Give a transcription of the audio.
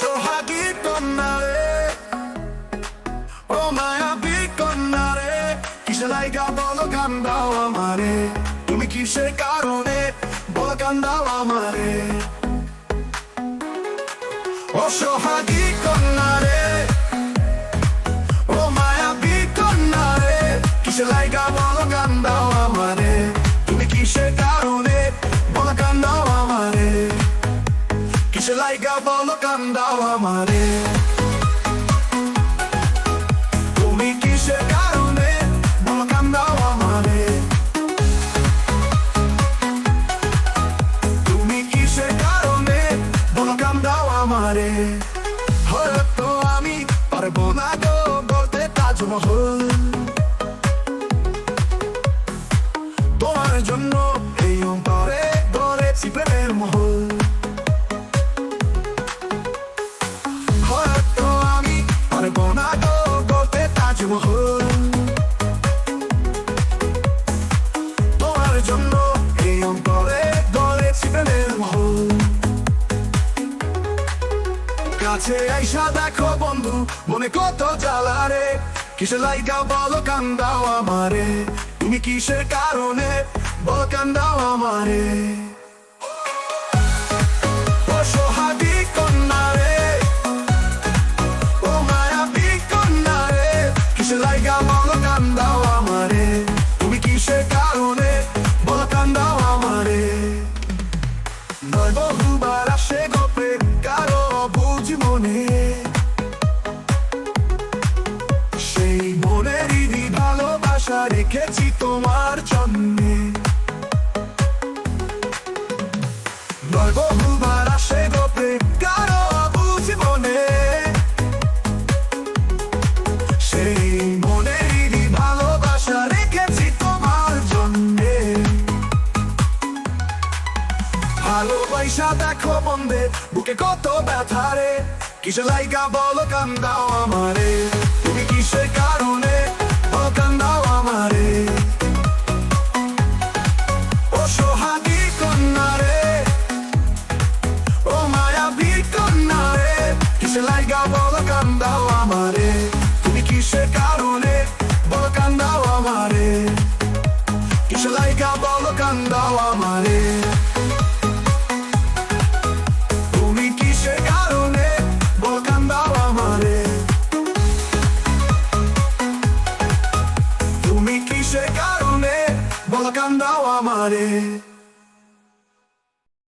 সোহাগী কন্যা রে ও মায়াবী কন্যা রে কিসে লাইগা বলো কান্দাও আমারে? তুমি কিসের কারণে বলো কান্দাও আমারে? ও সোহাগী আমি পারব না বলতে তাজমহল। তোমার জন্য এই অন্তরে ধরেছি প্রেমের মহল। তোমার জন্য কাছে আইসা দেখো বন্ধু মনে কত জ্বালা রে কিসের লাইগা বলো কান্দাও আমারে তুমি কিসের কারণে বলো কান্দাও আমারে ভালোবাসা রেখেছি তোমার জন্যে। নয় বহুবার আসে গোপে কারও বুঝ মনে। সেই মনেরই ভালোবাসা রেখেছি তোমার জন্যে। ভালোবাসা দেখো বন্ধে, বুকে কত ব্যথা রে। কিসের লাইগা বলো কান্দাও আমারে। সে কারণে বলা কান্দাও আমারে।